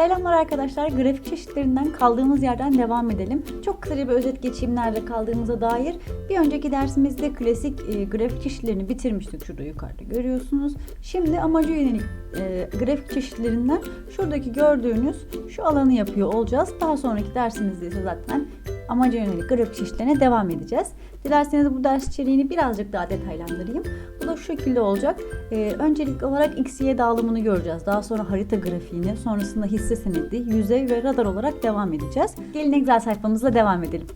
Selamlar arkadaşlar. Grafik çeşitlerinden kaldığımız yerden devam edelim. Çok kısaca bir özet geçeyim nerede kaldığımıza dair. Bir önceki dersimizde klasik e, grafik çeşitlerini bitirmiştik. Şurada yukarıda görüyorsunuz. Şimdi amaca yönelik e, grafik çeşitlerinden şuradaki gördüğünüz şu alanı yapıyor olacağız. Daha sonraki dersimizde ise zaten amaca yönelik grafik çeşitlerine devam edeceğiz. Dilerseniz bu ders içeriğini birazcık daha detaylandırayım. Bu da şu şekilde olacak. Ee, öncelikli olarak X, Y dağılımını göreceğiz. Daha sonra harita grafiğini, sonrasında hisse senedi, yüzey ve radar olarak devam edeceğiz. Gelin Excel sayfamızla devam edelim.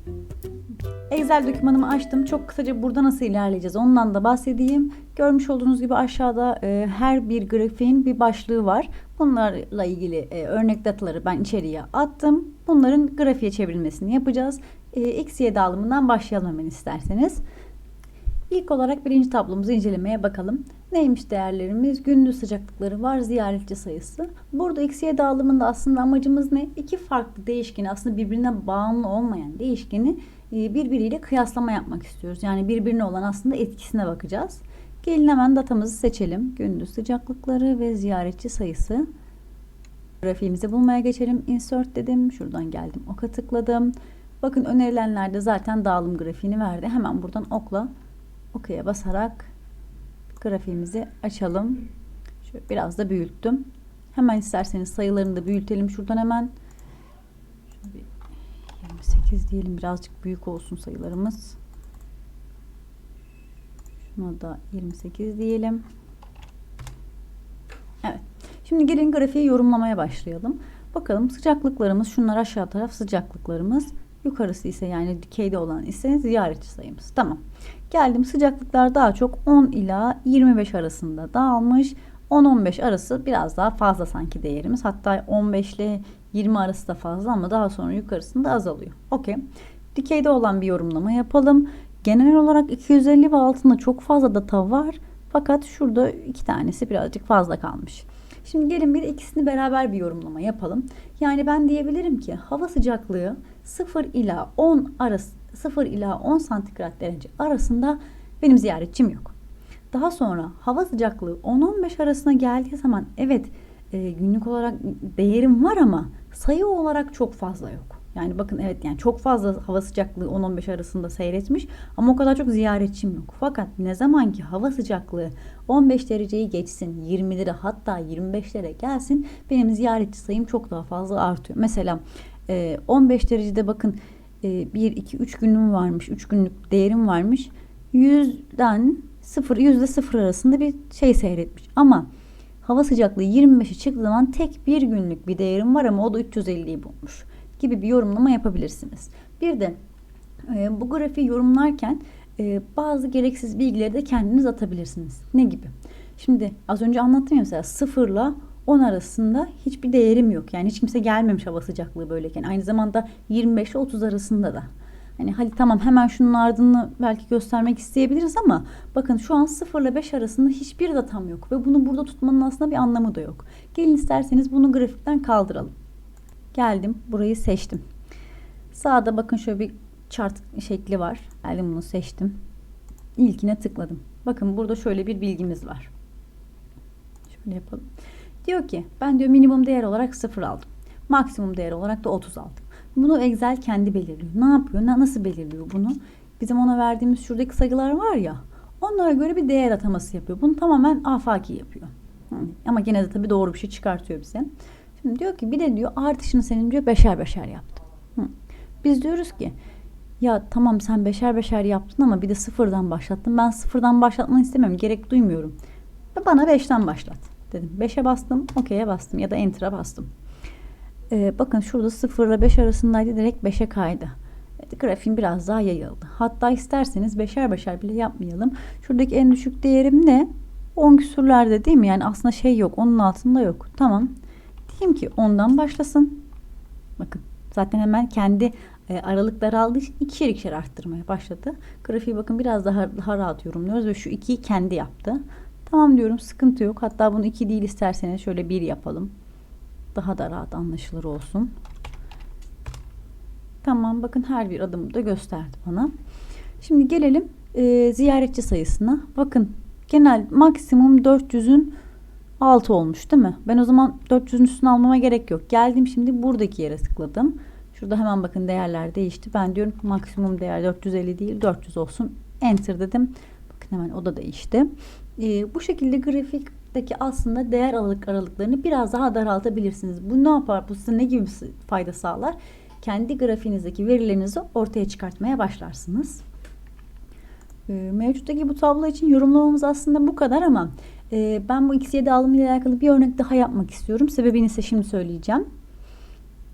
Excel dokümanımı açtım. Çok kısaca burada nasıl ilerleyeceğiz ondan da bahsedeyim. Görmüş olduğunuz gibi aşağıda e, her bir grafiğin bir başlığı var. Bunlarla ilgili e, örnek dataları ben içeriye attım. Bunların grafiğe çevrilmesini yapacağız. E, X, Y dağılımından başlayalım hemen isterseniz. İlk olarak birinci tablomuzu incelemeye bakalım. Neymiş değerlerimiz? Gündüz sıcaklıkları var, ziyaretçi sayısı. Burada x'ye dağılımında aslında amacımız ne? İki farklı değişkeni aslında birbirine bağımlı olmayan değişkeni e, birbiriyle kıyaslama yapmak istiyoruz. Yani birbirine olan aslında etkisine bakacağız. Gelin hemen datamızı seçelim. Gündüz sıcaklıkları ve ziyaretçi sayısı. Grafiğimizi bulmaya geçelim. Insert dedim. Şuradan geldim. Oka tıkladım. Bakın önerilenlerde zaten dağılım grafiğini verdi. Hemen buradan okla okaya basarak grafiğimizi açalım. Şöyle biraz da büyüttüm. Hemen isterseniz sayılarını da büyütelim şuradan hemen. Şöyle bir 28 diyelim birazcık büyük olsun sayılarımız. Şuna da 28 diyelim. Evet. Şimdi gelin grafiği yorumlamaya başlayalım. Bakalım sıcaklıklarımız şunlar aşağı taraf sıcaklıklarımız. Yukarısı ise yani dikeyde olan ise ziyaretçi sayımız. Tamam. Geldim sıcaklıklar daha çok 10 ila 25 arasında dağılmış. 10-15 arası biraz daha fazla sanki değerimiz. Hatta 15 ile 20 arası da fazla ama daha sonra yukarısında azalıyor. Okey. Dikeyde olan bir yorumlama yapalım. Genel olarak 250 ve altında çok fazla data var. Fakat şurada iki tanesi birazcık fazla kalmış. Şimdi gelin bir ikisini beraber bir yorumlama yapalım. Yani ben diyebilirim ki hava sıcaklığı 0 ila 10 arası 0 ila 10 santigrat derece arasında benim ziyaretçim yok. Daha sonra hava sıcaklığı 10-15 arasına geldiği zaman evet e, günlük olarak değerim var ama sayı olarak çok fazla yok. Yani bakın evet yani çok fazla hava sıcaklığı 10-15 arasında seyretmiş ama o kadar çok ziyaretçim yok. Fakat ne zaman ki hava sıcaklığı 15 dereceyi geçsin 20'lere hatta 25'lere gelsin benim ziyaretçi sayım çok daha fazla artıyor. Mesela 15 derecede bakın 1, 2, 3 günüm varmış. 3 günlük değerim varmış. 100'den 0, yüzde 0 arasında bir şey seyretmiş. Ama hava sıcaklığı 25'e çıktığı zaman tek bir günlük bir değerim var ama o da 350'yi bulmuş gibi bir yorumlama yapabilirsiniz. Bir de e, bu grafiği yorumlarken e, bazı gereksiz bilgileri de kendiniz atabilirsiniz. Ne gibi? Şimdi az önce anlattım ya mesela 0 ile 10 arasında hiçbir değerim yok. Yani hiç kimse gelmemiş hava sıcaklığı böyleyken. Aynı zamanda 25 ile 30 arasında da. Hani hadi tamam hemen şunun ardını belki göstermek isteyebiliriz ama bakın şu an 0 ile 5 arasında hiçbir datam yok ve bunu burada tutmanın aslında bir anlamı da yok. Gelin isterseniz bunu grafikten kaldıralım. Geldim burayı seçtim. Sağda bakın şöyle bir chart şekli var. Geldim bunu seçtim. İlkine tıkladım. Bakın burada şöyle bir bilgimiz var. Şöyle yapalım. Diyor ki ben diyor minimum değer olarak 0 aldım. Maksimum değer olarak da 30 aldım. Bunu Excel kendi belirliyor. Ne yapıyor? Nasıl belirliyor bunu? Bizim ona verdiğimiz şuradaki sayılar var ya. Onlara göre bir değer ataması yapıyor. Bunu tamamen afaki yapıyor. Ama gene de tabii doğru bir şey çıkartıyor bize. Şimdi diyor ki bir de diyor artışını senin diyor beşer beşer yaptım. Biz diyoruz ki ya tamam sen beşer beşer yaptın ama bir de sıfırdan başlattın. Ben sıfırdan başlatmanı istemiyorum. Gerek duymuyorum. Ve bana beşten başlat dedim. 5'e bastım, OK'ye bastım ya da Enter'a bastım. Ee, bakın şurada 0 ile 5 arasındaydı direkt 5'e kaydı. Evet, grafiğim biraz daha yayıldı. Hatta isterseniz beşer beşer bile yapmayalım. Şuradaki en düşük değerim ne? 10 küsürlerde değil mi? Yani aslında şey yok. Onun altında yok. Tamam. Diyeyim ki 10'dan başlasın. Bakın zaten hemen kendi e, aralıkları aldığı için ikişer ikişer arttırmaya başladı. Grafiği bakın biraz daha, daha rahat yorumluyoruz ve şu 2'yi kendi yaptı. Tamam diyorum sıkıntı yok. Hatta bunu 2 değil isterseniz şöyle 1 yapalım. Daha da rahat anlaşılır olsun. Tamam bakın her bir adımı da gösterdi bana. Şimdi gelelim e, ziyaretçi sayısına. Bakın genel maksimum 400'ün 6 olmuş değil mi? Ben o zaman 400'ün üstüne almama gerek yok. Geldim şimdi buradaki yere tıkladım. Şurada hemen bakın değerler değişti. Ben diyorum maksimum değer 450 değil 400 olsun. Enter dedim. Bakın hemen o da değişti. Ee, bu şekilde grafikteki aslında değer aralık aralıklarını biraz daha daraltabilirsiniz. Bu ne yapar? Bu size ne gibi fayda sağlar? Kendi grafiğinizdeki verilerinizi ortaya çıkartmaya başlarsınız. Ee, mevcuttaki bu tablo için yorumlamamız aslında bu kadar ama e, ben bu X7 alımı ile alakalı bir örnek daha yapmak istiyorum. Sebebini ise şimdi söyleyeceğim.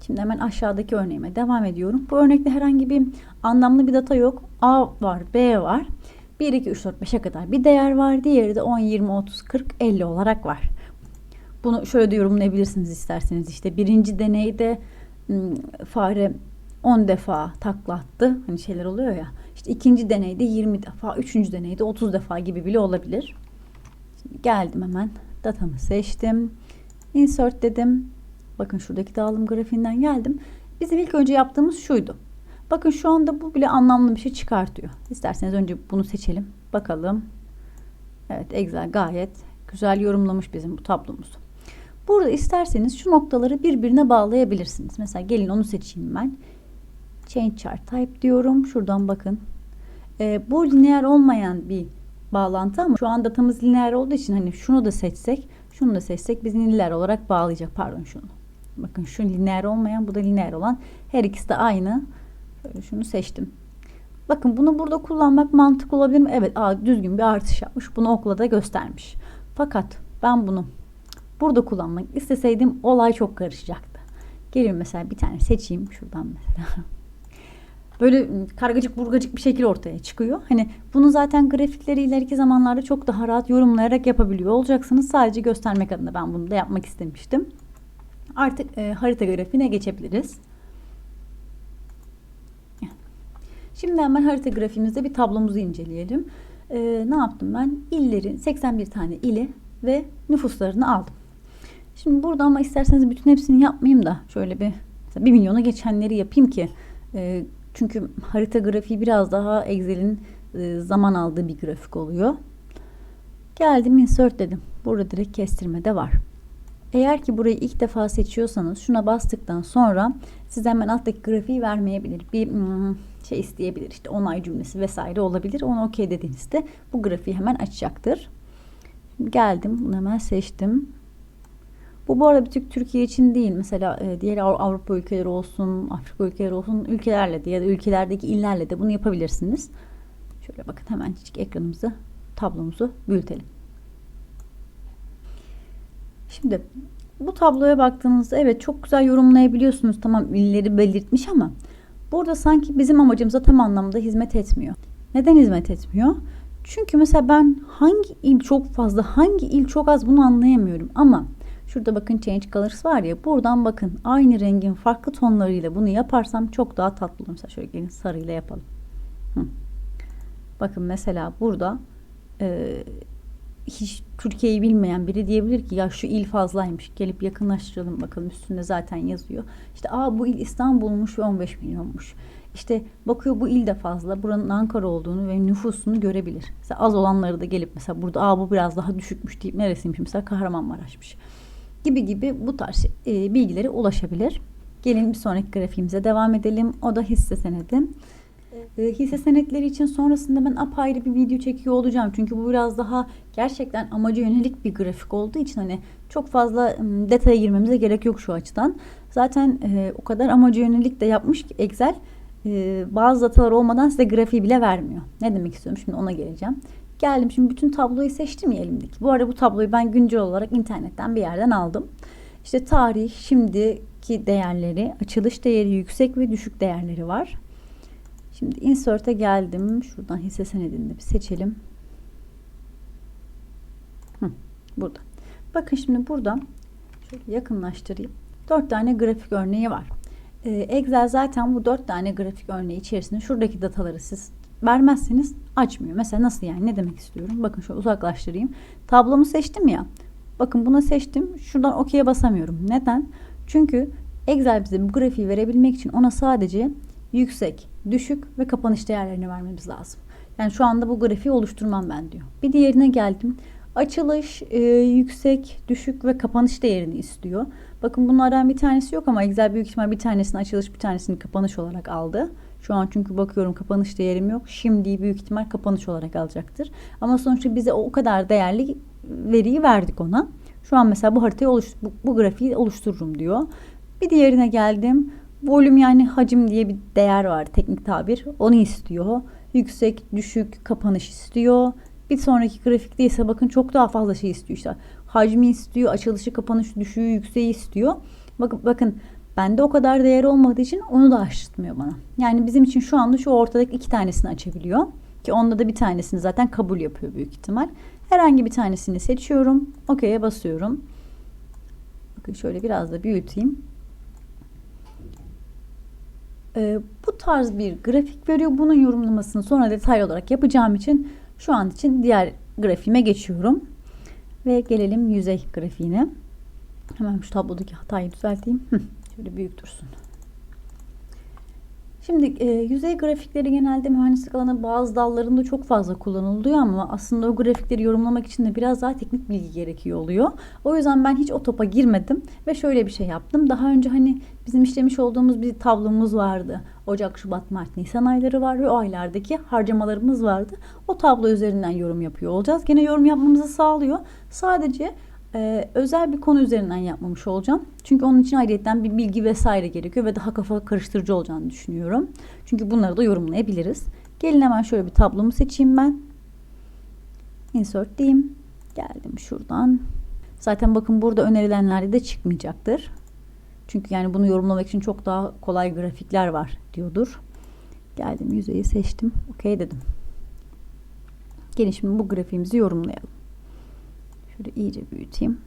Şimdi hemen aşağıdaki örneğime devam ediyorum. Bu örnekte herhangi bir anlamlı bir data yok. A var, B var. 1, 2, 3, 4, 5'e kadar bir değer var. Diğeri de 10, 20, 30, 40, 50 olarak var. Bunu şöyle de yorumlayabilirsiniz isterseniz. İşte birinci deneyde fare 10 defa taklattı. Hani şeyler oluyor ya. İşte ikinci deneyde 20 defa, üçüncü deneyde 30 defa gibi bile olabilir. Geldim hemen. Datamı seçtim. Insert dedim. Bakın şuradaki dağılım grafiğinden geldim. Bizim ilk önce yaptığımız şuydu. Bakın şu anda bu bile anlamlı bir şey çıkartıyor. İsterseniz önce bunu seçelim. Bakalım. Evet Excel gayet güzel yorumlamış bizim bu tablomuzu. Burada isterseniz şu noktaları birbirine bağlayabilirsiniz. Mesela gelin onu seçeyim ben. Change chart type diyorum. Şuradan bakın. Ee, bu lineer olmayan bir bağlantı ama şu an datamız lineer olduğu için hani şunu da seçsek, şunu da seçsek bizi lineer olarak bağlayacak. Pardon şunu. Bakın şu lineer olmayan, bu da lineer olan. Her ikisi de aynı. Şöyle şunu seçtim. Bakın bunu burada kullanmak mantıklı olabilir mi? Evet, aa, düzgün bir artış yapmış. Bunu okla da göstermiş. Fakat ben bunu burada kullanmak isteseydim olay çok karışacaktı. Gelin mesela bir tane seçeyim şuradan mesela. Böyle kargacık burgacık bir şekil ortaya çıkıyor. Hani bunu zaten grafikleri ileriki zamanlarda çok daha rahat yorumlayarak yapabiliyor olacaksınız. Sadece göstermek adına ben bunu da yapmak istemiştim. Artık e, harita grafiğine geçebiliriz. Şimdi hemen harita grafiğimizde bir tablomuzu inceleyelim. E, ne yaptım ben? İllerin 81 tane ili ve nüfuslarını aldım. Şimdi burada ama isterseniz bütün hepsini yapmayayım da şöyle bir 1 milyona geçenleri yapayım ki e, çünkü harita grafiği biraz daha Excel'in e, zaman aldığı bir grafik oluyor. Geldim insert dedim. Burada direkt kestirme de var. Eğer ki burayı ilk defa seçiyorsanız şuna bastıktan sonra size hemen alttaki grafiği vermeyebilir. Bir hmm, şey isteyebilir. İşte onay cümlesi vesaire olabilir. Onu okey dediğinizde bu grafiği hemen açacaktır. Şimdi geldim. Bunu hemen seçtim. Bu bu arada bir tek Türkiye için değil. Mesela e, diğer Avrupa ülkeleri olsun, Afrika ülkeleri olsun ülkelerle de ya da ülkelerdeki illerle de bunu yapabilirsiniz. Şöyle bakın hemen ekranımızı, tablomuzu büyütelim. Şimdi bu tabloya baktığınızda evet çok güzel yorumlayabiliyorsunuz. Tamam illeri belirtmiş ama burada sanki bizim amacımıza tam anlamda hizmet etmiyor. Neden hizmet etmiyor? Çünkü mesela ben hangi il çok fazla, hangi il çok az bunu anlayamıyorum. Ama şurada bakın change colors var ya buradan bakın aynı rengin farklı tonlarıyla bunu yaparsam çok daha tatlı olur. Mesela şöyle gelin sarıyla yapalım. Hı. Bakın mesela burada e, hiç Türkiye'yi bilmeyen biri diyebilir ki ya şu il fazlaymış. Gelip yakınlaştıralım bakalım üstünde zaten yazıyor. İşte aa bu il İstanbul'muş ve 15 milyonmuş. İşte bakıyor bu il de fazla. Buranın Ankara olduğunu ve nüfusunu görebilir. Mesela az olanları da gelip mesela burada aa bu biraz daha düşükmüş deyip neresiymiş mesela Kahramanmaraş'mış. Gibi gibi bu tarz e, bilgilere ulaşabilir. Gelin bir sonraki grafiğimize devam edelim. O da hisse senedi. E, hisse senetleri için sonrasında ben apayrı bir video çekiyor olacağım. Çünkü bu biraz daha gerçekten amaca yönelik bir grafik olduğu için hani çok fazla detaya girmemize gerek yok şu açıdan. Zaten e, o kadar amaca yönelik de yapmış ki Excel e, bazı datalar olmadan size grafiği bile vermiyor. Ne demek istiyorum şimdi ona geleceğim. Geldim şimdi bütün tabloyu seçtim ya elimdeki. Bu arada bu tabloyu ben güncel olarak internetten bir yerden aldım. İşte tarih, şimdiki değerleri, açılış değeri yüksek ve düşük değerleri var. Şimdi insert'e geldim. Şuradan hisse senedini bir seçelim. Hı, burada. Bakın şimdi burada şöyle yakınlaştırayım. Dört tane grafik örneği var. Ee, Excel zaten bu dört tane grafik örneği içerisinde şuradaki dataları siz vermezseniz açmıyor. Mesela nasıl yani ne demek istiyorum? Bakın şöyle uzaklaştırayım. Tablomu seçtim ya. Bakın buna seçtim. Şuradan OK'ye basamıyorum. Neden? Çünkü Excel bize bu grafiği verebilmek için ona sadece yüksek, düşük ve kapanış değerlerini vermemiz lazım. Yani şu anda bu grafiği oluşturmam ben diyor. Bir diğerine geldim. Açılış, e, yüksek, düşük ve kapanış değerini istiyor. Bakın bunlardan bir tanesi yok ama Excel büyük ihtimal bir tanesini açılış bir tanesini kapanış olarak aldı. Şu an çünkü bakıyorum kapanış değerim yok. Şimdi büyük ihtimal kapanış olarak alacaktır. Ama sonuçta bize o kadar değerli veriyi verdik ona. Şu an mesela bu haritayı oluş bu, bu grafiği oluştururum diyor. Bir diğerine geldim. Volüm yani hacim diye bir değer var teknik tabir. Onu istiyor. Yüksek, düşük, kapanış istiyor. Bir sonraki grafikte ise bakın çok daha fazla şey istiyor işte. Hacmi istiyor, açılışı, kapanış, düşüğü, yükseği istiyor. Bakın, bakın bende o kadar değer olmadığı için onu da açtırmıyor bana. Yani bizim için şu anda şu ortadaki iki tanesini açabiliyor. Ki onda da bir tanesini zaten kabul yapıyor büyük ihtimal. Herhangi bir tanesini seçiyorum. OK'ye basıyorum. Bakın şöyle biraz da büyüteyim. Ee, bu tarz bir grafik veriyor. Bunun yorumlamasını sonra detaylı olarak yapacağım için şu an için diğer grafiğime geçiyorum. Ve gelelim yüzey grafiğine. Hemen şu tablodaki hatayı düzelteyim. Şöyle büyük dursun. Şimdi e, yüzey grafikleri genelde mühendislik alanı bazı dallarında çok fazla kullanılıyor ama aslında o grafikleri yorumlamak için de biraz daha teknik bilgi gerekiyor oluyor. O yüzden ben hiç o topa girmedim ve şöyle bir şey yaptım. Daha önce hani bizim işlemiş olduğumuz bir tablomuz vardı. Ocak, Şubat, Mart, Nisan ayları var ve o aylardaki harcamalarımız vardı. O tablo üzerinden yorum yapıyor olacağız. Gene yorum yapmamızı sağlıyor. Sadece ee, özel bir konu üzerinden yapmamış olacağım. Çünkü onun için ayrıyetten bir bilgi vesaire gerekiyor ve daha kafa karıştırıcı olacağını düşünüyorum. Çünkü bunları da yorumlayabiliriz. Gelin hemen şöyle bir tablomu seçeyim ben. Insert diyeyim. Geldim şuradan. Zaten bakın burada önerilenlerde de çıkmayacaktır. Çünkü yani bunu yorumlamak için çok daha kolay grafikler var diyordur. Geldim yüzeyi seçtim. Okey dedim. Gelin şimdi bu grafiğimizi yorumlayalım. Şöyle iyice büyüteyim.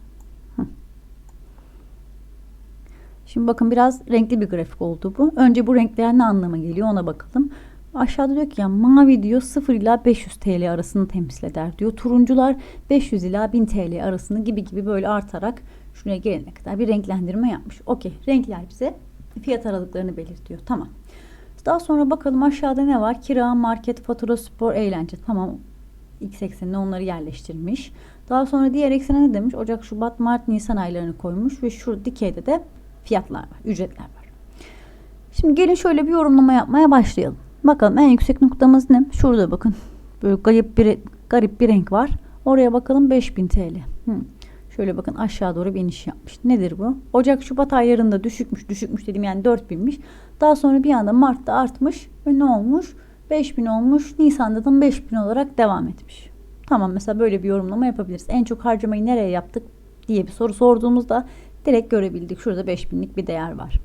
Şimdi bakın biraz renkli bir grafik oldu bu. Önce bu renkler ne anlama geliyor ona bakalım. Aşağıda diyor ki ya mavi diyor 0 ila 500 TL arasını temsil eder diyor. Turuncular 500 ila 1000 TL arasını gibi gibi böyle artarak şuraya gelene kadar bir renklendirme yapmış. Okey renkler bize fiyat aralıklarını belirtiyor. Tamam. Daha sonra bakalım aşağıda ne var? Kira, market, fatura, spor, eğlence. Tamam. X eksenine onları yerleştirmiş. Daha sonra diğer eksene ne demiş? Ocak, Şubat, Mart, Nisan aylarını koymuş ve şu dikeyde de fiyatlar var, ücretler var. Şimdi gelin şöyle bir yorumlama yapmaya başlayalım. Bakalım en yüksek noktamız ne? Şurada bakın. Böyle garip bir garip bir renk var. Oraya bakalım 5000 TL. Hmm. Şöyle bakın aşağı doğru bir iniş yapmış. Nedir bu? Ocak Şubat aylarında düşükmüş. Düşükmüş dedim yani 4000'miş. Daha sonra bir anda Mart'ta artmış ve ne olmuş? 5000 olmuş. Nisan'da da 5000 olarak devam etmiş. Tamam mesela böyle bir yorumlama yapabiliriz. En çok harcamayı nereye yaptık diye bir soru sorduğumuzda direkt görebildik. Şurada 5000'lik bir değer var.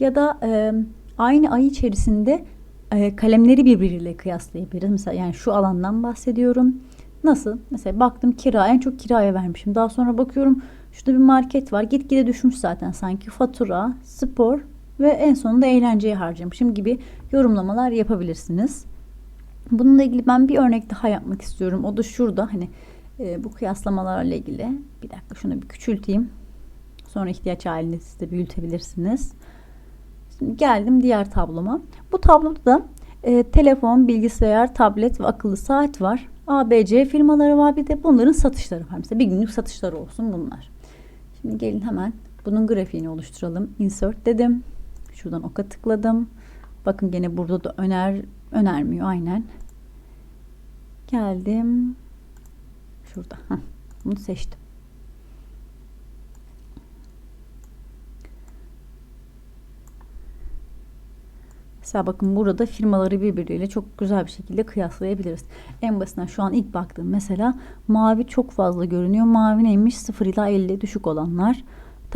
Ya da e, aynı ay içerisinde e, kalemleri birbiriyle kıyaslayabiliriz. Mesela yani şu alandan bahsediyorum. Nasıl? Mesela baktım kira en çok kiraya vermişim. Daha sonra bakıyorum şurada bir market var. Gitgide düşmüş zaten sanki. Fatura, spor ve en sonunda eğlenceye harcamışım gibi yorumlamalar yapabilirsiniz. Bununla ilgili ben bir örnek daha yapmak istiyorum. O da şurada hani e, bu kıyaslamalarla ilgili. Bir dakika şunu bir küçülteyim. Sonra ihtiyaç halinde siz de büyütebilirsiniz. Şimdi geldim diğer tabloma. Bu tabloda da e, telefon, bilgisayar, tablet ve akıllı saat var. ABC firmaları var. Bir de bunların satışları var. Mesela bir günlük satışları olsun bunlar. Şimdi gelin hemen bunun grafiğini oluşturalım. Insert dedim. Şuradan oka tıkladım. Bakın gene burada da öner önermiyor aynen. Geldim. Şurada. Bunu seçtim. Mesela bakın burada firmaları birbiriyle çok güzel bir şekilde kıyaslayabiliriz. En basitinden şu an ilk baktığım mesela mavi çok fazla görünüyor. Mavi neymiş? 0 ila 50 düşük olanlar.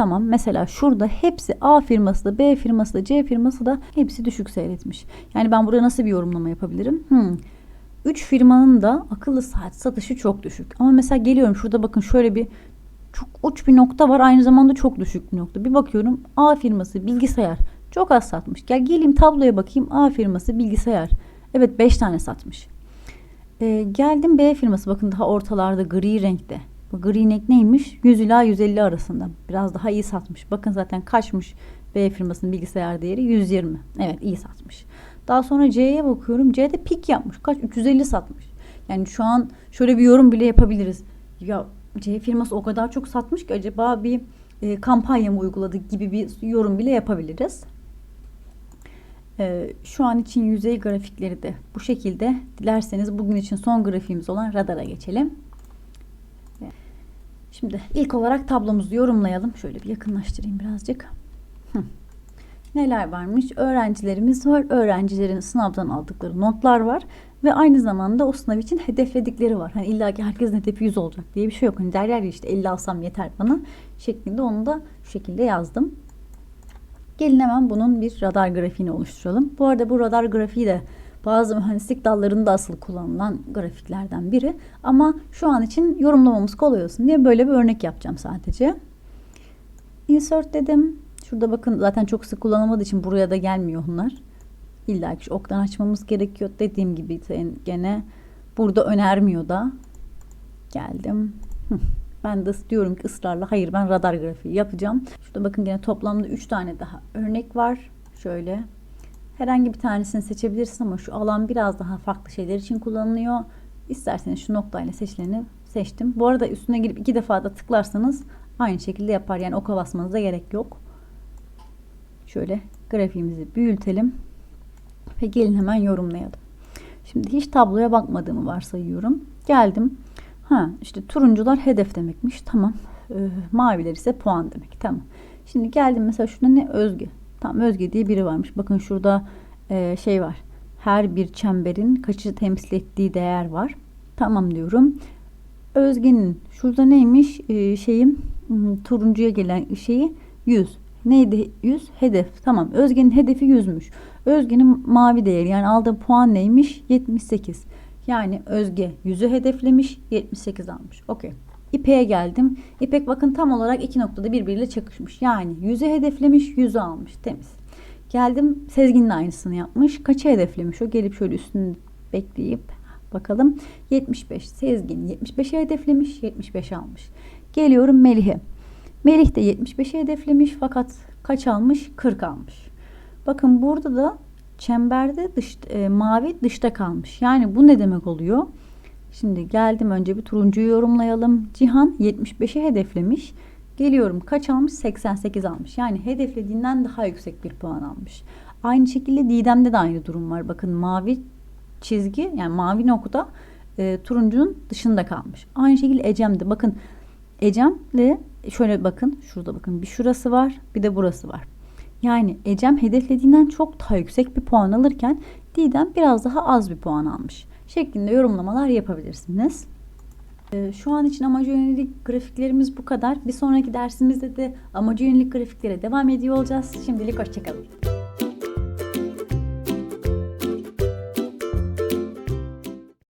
Tamam mesela şurada hepsi A firması da B firması da C firması da hepsi düşük seyretmiş. Yani ben burada nasıl bir yorumlama yapabilirim? Hmm. 3 firmanın da akıllı saat satışı çok düşük. Ama mesela geliyorum şurada bakın şöyle bir çok uç bir nokta var aynı zamanda çok düşük bir nokta. Bir bakıyorum A firması bilgisayar çok az satmış. Gel geleyim tabloya bakayım A firması bilgisayar. Evet 5 tane satmış. Ee, geldim B firması bakın daha ortalarda gri renkte. Bu gri renk neymiş? 100 ila 150 arasında. Biraz daha iyi satmış. Bakın zaten kaçmış B firmasının bilgisayar değeri? 120. Evet iyi satmış. Daha sonra C'ye bakıyorum. C'de pik yapmış. Kaç? 350 satmış. Yani şu an şöyle bir yorum bile yapabiliriz. ya C firması o kadar çok satmış ki acaba bir e, kampanya mı uyguladı gibi bir yorum bile yapabiliriz. E, şu an için yüzey grafikleri de bu şekilde. Dilerseniz bugün için son grafiğimiz olan radara geçelim. Şimdi ilk olarak tablomuzu yorumlayalım. Şöyle bir yakınlaştırayım birazcık. Neler varmış? Öğrencilerimiz var. Öğrencilerin sınavdan aldıkları notlar var. Ve aynı zamanda o sınav için hedefledikleri var. Hani illa ki herkesin hedefi 100 olacak diye bir şey yok. Hani derler ya işte 50 alsam yeter bana şeklinde onu da şu şekilde yazdım. Gelin hemen bunun bir radar grafiğini oluşturalım. Bu arada bu radar grafiği de bazı mühendislik dallarında asıl kullanılan grafiklerden biri. Ama şu an için yorumlamamız kolay olsun diye böyle bir örnek yapacağım sadece. Insert dedim. Şurada bakın zaten çok sık kullanılmadığı için buraya da gelmiyor onlar. İlla ki oktan açmamız gerekiyor. Dediğim gibi gene burada önermiyor da. Geldim. Ben de diyorum ki ısrarla hayır ben radar grafiği yapacağım. Şurada bakın gene toplamda 3 tane daha örnek var. Şöyle herhangi bir tanesini seçebilirsin ama şu alan biraz daha farklı şeyler için kullanılıyor. İsterseniz şu noktayla seçileni seçtim. Bu arada üstüne girip iki defa da tıklarsanız aynı şekilde yapar. Yani oka basmanıza gerek yok. Şöyle grafiğimizi büyütelim. Ve gelin hemen yorumlayalım. Şimdi hiç tabloya bakmadığımı varsayıyorum. Geldim. Ha işte turuncular hedef demekmiş. Tamam. Ee, maviler ise puan demek. Tamam. Şimdi geldim mesela şurada ne Özge. Tamam Özge diye biri varmış. Bakın şurada e, şey var. Her bir çemberin kaçı temsil ettiği değer var. Tamam diyorum. Özge'nin şurada neymiş? Ee, şeyim turuncuya gelen şeyi 100. Neydi 100? Hedef. Tamam. Özge'nin hedefi 100'müş. Özge'nin mavi değeri yani aldığı puan neymiş? 78. Yani Özge 100'ü hedeflemiş 78 almış. Okey. İpek'e geldim. İpek bakın tam olarak iki noktada birbiriyle çakışmış. Yani 100'ü hedeflemiş 100'ü almış. Temiz. Geldim Sezgin'in aynısını yapmış. Kaçı hedeflemiş o? Gelip şöyle üstünü bekleyip bakalım. 75. Sezgin 75'e hedeflemiş 75 almış. Geliyorum Melih'e. Melih de 75'e hedeflemiş fakat kaç almış? 40 almış. Bakın burada da çemberde dış, e, mavi dışta kalmış. Yani bu ne demek oluyor? Şimdi geldim önce bir turuncuyu yorumlayalım. Cihan 75'i hedeflemiş. Geliyorum kaç almış? 88 almış. Yani hedeflediğinden daha yüksek bir puan almış. Aynı şekilde Didem'de de aynı durum var. Bakın mavi çizgi yani mavi nokta e, turuncunun dışında kalmış. Aynı şekilde Ecem'de bakın Ecem'le şöyle bakın şurada bakın bir şurası var bir de burası var. Yani Ecem hedeflediğinden çok daha yüksek bir puan alırken Didem biraz daha az bir puan almış. Şeklinde yorumlamalar yapabilirsiniz. Ee, şu an için amaca yönelik grafiklerimiz bu kadar. Bir sonraki dersimizde de amaca yönelik grafiklere devam ediyor olacağız. Şimdilik hoşçakalın.